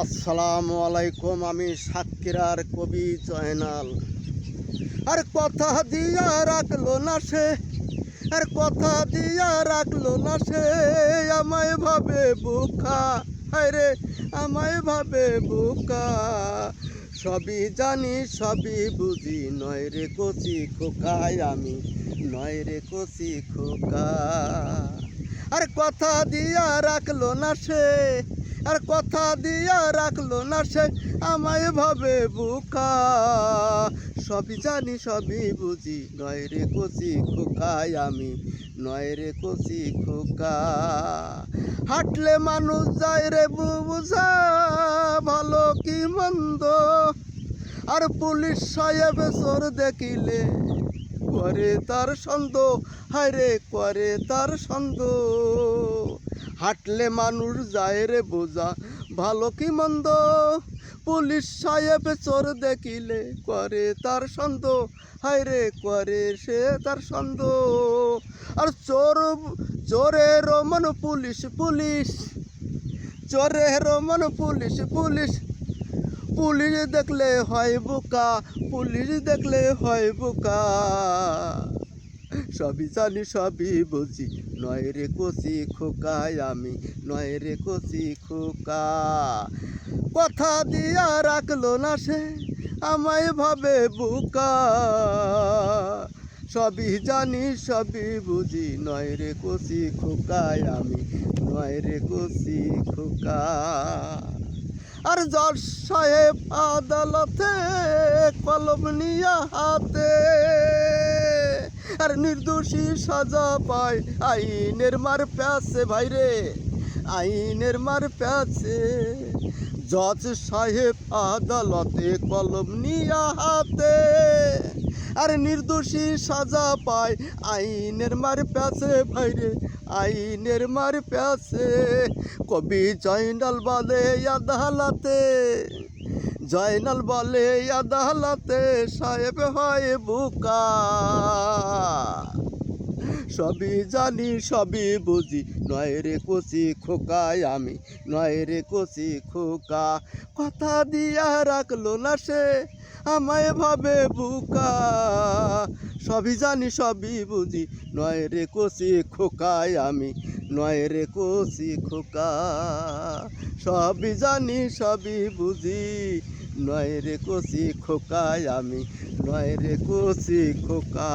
আসসালামু আলাইকুম, আমি সাক্ষীরার কবি জয়নাল। আর কথা দিয়া রাখল না সে, আর কথা দিয়া রাখল না সে, আমায় ভাবে বুকা আরে আমায় ভাবে বুকা। সবই জানি, সবই বুঝি, নয় রে কচি খোকায় আমি, নয় রে কচি খোকা। আর কথা দিয়া রাখল না সে আর কথা দিয়া রাখল না সে, আমায় ভাবে বুকা। সবই জানি, সবই বুঝি, নয় রে কচি খোকায় আমি, নয় রে কচি খোকা। হাঁটলে মানুষ যায় রে বুঝা ভালো কি মন্দ? আর পুলিশ সাহেব চোর দেখিলে, করে তার সন্দ হায়রে করে তার সন্দ হাঁটলে মানুষ যায় রে বোঝা। ভালো কি মন্দ? পুলিশ সাহেব চোর দেখিলে করে তার সন্দ হায়রে করে সে তার সন্দ আর চোর, চোরের মন পুলিশ পুলিশ। চোরের মন পুলিশ পুলিশ। পুলিশ দেখলে হয় বোকা, পুলিশ দেখলে হয় বোকা। সবই জানি, সবই বুঝি। নয় রে কচি খোকায় আমি, নয় রে কচি খোকা। কথা দিয়া রাখল না সে, আমায় ভাবে বোকা। সবই জানি, সবই বুঝি, নয় রে কচি খোকায় আমি, নয় রে কচি খোকা। আর জজ সাহেব আদালতে কলম নিয়া হাতে আর নির্দোষী সাজা পায়। আইনের মার প্যাসে ভাইরে, আইনের মার প্যাসে জজ সাহেব আদালতে কলম নিয়া হাতে। আর নির্দোষী সাজা পায়। আইনের মার প্যাসে ভাইরে, আইনের মার প্যাসে কবি জয়নাল বলে আদালতে, জয়নাল বলে আদালতে সাহেব হয় বুকা। সবই জানি, সবই বুঝি। নয় রে কচি খোকায় আমি, নয় রে কচি খোকা। কথা দিয়া রাখল না সে, আমায় ভাবে বুকা। সবই জানি, সবই বুঝি, নয় রে কচি খোকায় আমি, নয় রে কচি খোকা। সবই জানি, সবই বুঝি, নয় রে কচি খোকায় আমি, নয় রে কচি খোকা।